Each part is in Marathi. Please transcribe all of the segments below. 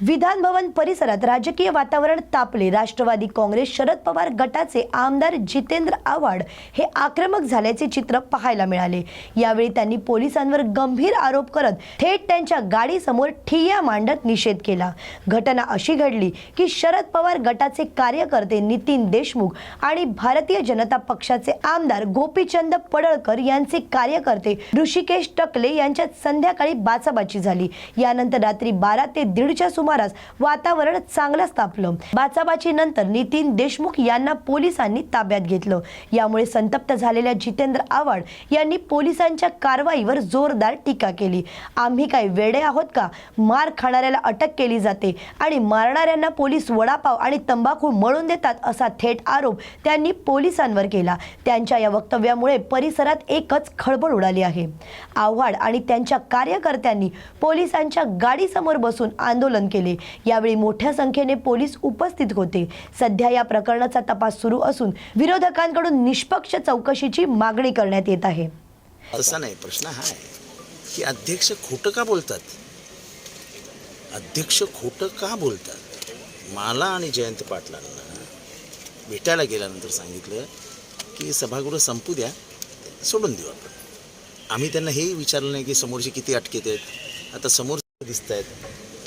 विधान भवन परिसरात राजकीय वातावरण तापले. राष्ट्रवादी काँग्रेस शरद पवार गटाचे आमदार जितेंद्र आव्हाड हे आक्रमक झाल्याचे चित्र पाहायला मिळाले. यावेळी त्यांनी पोलिसांवर गंभीर आरोप करत थेट त्यांच्या गाडीसमोर ठिय्या मांडत निषेध केला. घटना अशी घडली की शरद पवार गटाचे कार्यकर्ते नितीन देशमुख आणि भारतीय जनता पक्षाचे आमदार गोपीचंद पडळकर यांचे कार्यकर्ते ऋषिकेश टकले यांच्यात संध्याकाळी बाचाबाची झाली. यानंतर रात्री बारा ते दीडच्या सुमारास वातावरण चांगलंच तापलं. बाचाबाची नंतर नितीन देशमुख यांना पोलिसांनी ताब्यात घेतलं. यामुळे संतप्त झालेल्या जितेंद्र आव्हाड यांनी पोलिसांच्या कारवाईवर जोरदार टीका केली. आम्ही काय वेडे आहोत का? मार खाणाऱ्याला अटक केली जाते आणि मारणाऱ्यांना पोलीस वडापाव आणि तंबाखू मळून देतात असा थेट आरोप त्यांनी पोलिसांवर केला. त्यांच्या या वक्तव्यामुळे परिसरात एकच खळबळ उडाली आहे. आव्हाड आणि त्यांच्या कार्यकर्त्यांनी पोलिसांच्या गाडीसमोर बसून आंदोलन केले. यावेळी मोठ्या संख्येने पोलीस उपस्थित होते. सध्या या प्रकरणाचा तपास सुरू असून विरोधकांकडून निष्पक्ष चौकशीची मागणी करण्यात येत आहे. असा नाही प्रश्न हा आहे की अध्यक्ष खोटं का बोलतात? अध्यक्ष खोटं का बोलतात? मला आणि जयंत पाटलांना भेटायला गेल्यानंतर सांगितलं की सभागृह संपू द्या सोडून देऊ आपण. आम्ही त्यांना हेही विचारलं नाही की समोरचे किती अटकेत आहेत. आता समोर दिसत आहेत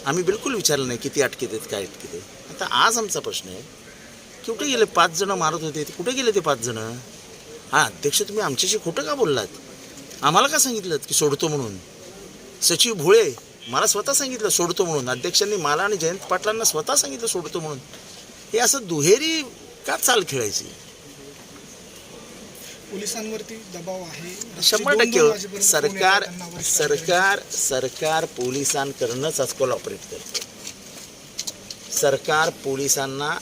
आम्ही बिलकुल विचारलं नाही किती अटकेत आहेत काय अटकेत आहेत आता आज आमचा प्रश्न आहे की कुठे गेले पाच जणं मारत होते ते कुठे गेले ते पाच जणं? हां अध्यक्ष तुम्ही आमच्याशी खोटं का बोललात? आम्हाला का सांगितलं की सोडतो म्हणून? सचिव भोळे मला स्वतः सांगितलं सोडतो म्हणून. अध्यक्षांनी मला आणि जयंत पाटलांना स्वतः सांगितलं सोडतो म्हणून. हे असं दुहेरी का चाल खेळायची? पोलिसांवरती दबाव आहे. शंभर टक्के. सरकार सरकार सरकार पोलिसांकडनंच आज ऑपरेट करतं. सरकार पोलिसांना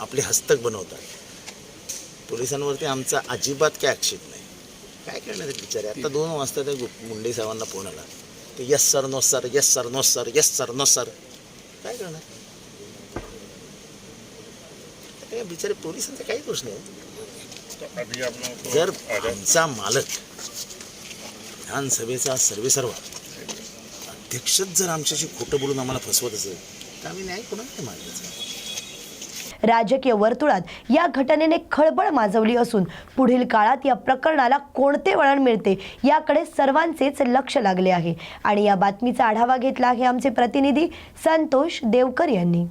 आपले हस्तक बनवतात. पोलिसांवरती आमचा अजिबात काय आक्षेप नाही. काय करणार बिचारे? आता दोन वाजता त्या मुंडे साहेबांना फोन आला. ते yes sir no sir yes sir no sir yes sir no sir काय करणार? बिचारे पोलिसांचा काही दोष नाही. जर आमचा मालक विधानसभेचा सर्वेसर्वा अध्यक्षच जर आमच्याशी खोटं बोलून आम्हाला फसवत असेल तर आम्ही न्याय कोणाला नाही मागायचा? राजकीय वर्तुळात या घटनेने खळबळ माजवली असून पुढील काळात या प्रकरणाला कोणते वळण मिळते याकडे सर्वांचेच लक्ष लागले आहे. आणि या बातमीचा आढावा घेतला आहे आमचे प्रतिनिधी संतोष देवकर यांनी.